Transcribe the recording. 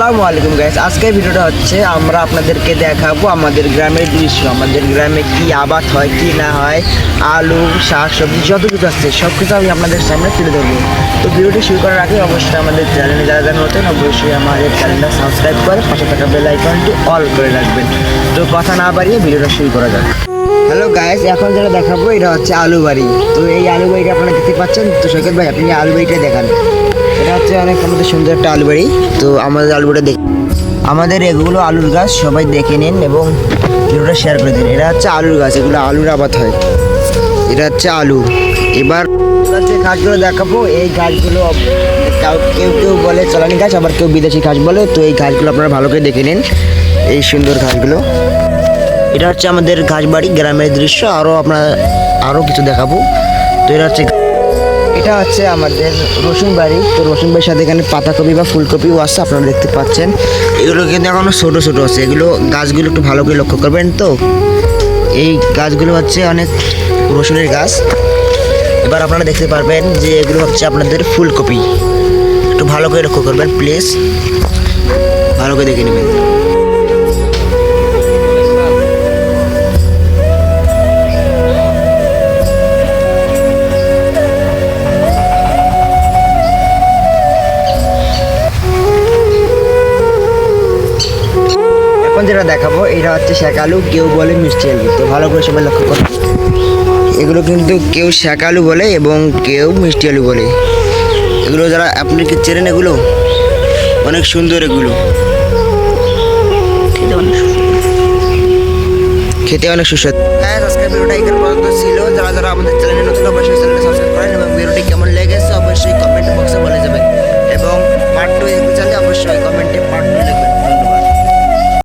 আসসালামু আলাইকুম গাইস আজকের ভিডিওটা হচ্ছে আমরা আপনাদেরকে দেখাবো আমাদের গ্রামের দৃশ্য। আমাদের গ্রামে কি আবাদ হয়, কি না হয়, আলু, শাক সবজি, যত কিছু আছে সব কিছু আমি আপনাদের সামনে তুলে ধরবো। তো ভিডিওটি শুরু করার আগে অবশ্যই আমাদের চ্যানেলে যারা যারা নতুন, অবশ্যই আমাদের চ্যানেলটা সাবস্ক্রাইব করে পাশে থাকা বেল আইকনটি অল করে রাখবেন। তো কথা না বাড়িয়ে ভিডিওটা শুরু করা যাক। হ্যালো গাইস এখন যেটা দেখাবো, এটা হচ্ছে আলু বাড়ি। তো এই আলু বাড়িটা আপনারা দেখতে পাচ্ছেন। তো সৈকত ভাই, আপনি আলু বাড়িটা দেখান। এটা হচ্ছে অনেক আমাদের সুন্দর একটা আলু বাড়ি তো আমাদের আলু বাড়িটা দেখ আমাদের এগুলো আলুর গাছ, সবাই দেখে নিন এবং ভিডিওটা শেয়ার করে দিন। এটা হচ্ছে আলুর গাছ, এগুলো আলুর আবাদ হয়। এটা হচ্ছে আলু। এবার যে গাছগুলো দেখাবো। এই গাছগুলো কাউ- কেউ বলে চালানি গাছ, আবার কেউ বিদেশি গাছ বলে। তো এই গাছগুলো আপনারা ভালো করে দেখে নিন, এই সুন্দর গাছগুলো। এটা হচ্ছে আমাদের ঘাসবাড়ি গ্রামের দৃশ্য। আরও আপনার আরও কিছু দেখাবো। তো এটা হচ্ছে এটা হচ্ছে আমাদের রসুন বাড়ি। তো রসুন বাড়ির সাথে এখানে পাতাকপি বা ফুলকপিও আছে, আপনারা দেখতে পাচ্ছেন। এগুলো কিন্তু এখনও ছোটো ছোটো আছে। এগুলো গাছগুলো একটু ভালো করে লক্ষ্য করবেন তো? এই গাছগুলো হচ্ছে অনেক রসুনের গাছ। এবার আপনারা দেখতে পারবেন যে এগুলো হচ্ছে আপনাদের ফুলকপি। একটু ভালো করে লক্ষ্য করবেন, প্লিজ। ভালো করে দেখে নেবেন। এখন যেটা দেখাবো এটা হচ্ছে শেকালু কেউ বলে মিষ্টি আলু। তো ভালো করে সবাই লক্ষ্য করো। এগুলো কিন্তু কেউ শেকালু বলে এবং কেউ মিষ্টি আলু বলে। এগুলো যারা আপনি কি চেনেন এগুলো? অনেক সুন্দর এগুলো। খেতে অনেক সুস্বাদু। হ্যাঁ আজকের ভিডিওটা এখানে পর্যন্ত ছিল। যারা যারা আমাদের চ্যানেলে নতুন অবশ্যই চ্যানেলটা সাবস্ক্রাইব করেন এবং